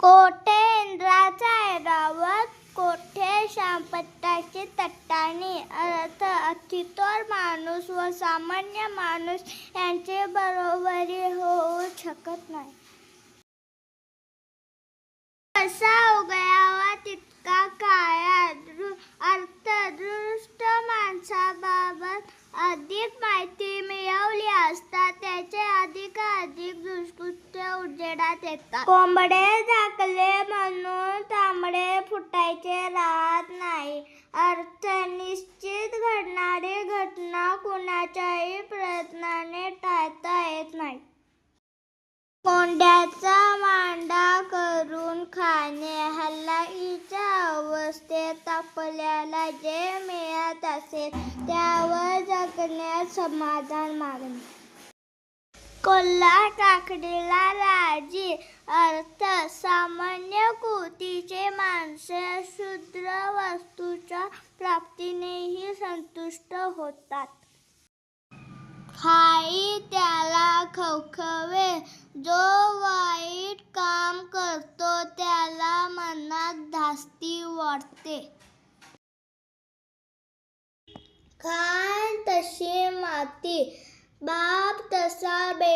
कोठे इंद्राचा ऐरावत कोठे शांपत्ताची तट्टाणी? अर्थ अतितोर माणूस व सामान्य माणूस यांचे बरोबरी होऊ शकत नाही. कसा उगयावा तितका काया दृ अर्थ दृष्ट माणसाबाबत अधिक माहिती मिळवली असता दुष्कृत्य येतात कोंबडे झाकले म्हणून तांबडे फुटायचे राहत नाही अर्थ निश्चित घडणारी घटना कुणाच्याही प्रयत्नाने टाळता येत नाही कोंड्याचा मांडा करून खाणे हल्लाईच्या अवस्थेत आपल्याला जे मिळत असेल त्यावर जगण्यात समाधान मागणे कोल्हा काकडीला राजी अर्थ सामान्य कृतीचे माणसे शूद्र वस्तूच्या प्राप्तीनेही संतुष्ट होतात. खाई त्याला खवखवे जो वाईट काम करतो त्याला मनात धास्ती वाटते खान तशी माती बाप तसा बे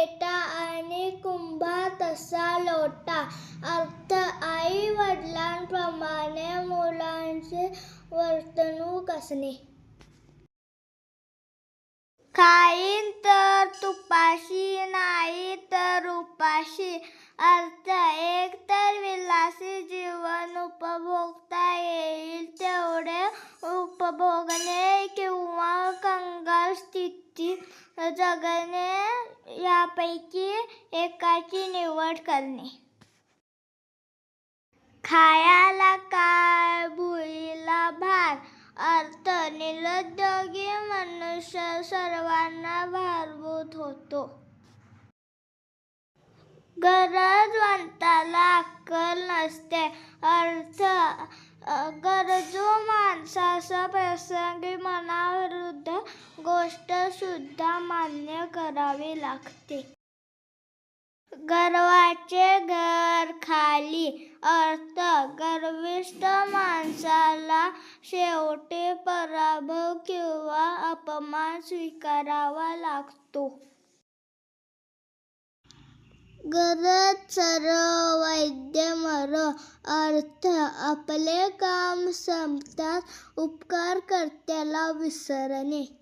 लोटा अर्थ आई वडिलांप्रमाणे मुलांचे वर्तणूक असणे. खाईन तर तुपाशी नाही तर उपाशी. अर्थ एक तर विलासी जीवन उपभोगता येईल. तेवढे उपभोगणे किंवा कंगाल स्थिती जगणे यापैकी एकाची निवड करणे. खायाला काय भुईला भार अर्थ निरुद्योगी मनुष्य सर्वांना भारभूत होतो. गरजवंताला अक्कल नसते. अर्थ अ, गरजू माणसास प्रसंगी मनाविरुद्ध गोष्ट सुद्धा मान्य करावी लागते. गर्वाचे घर खाली अर्थ गर्विष्ठ माणसाला शेवटी पराभव किंवा अपमान स्वीकारावा लागतो. गरज सर वैद्य मर अर्थ आपले काम संपतात. उपकार करत्याला विसरणे.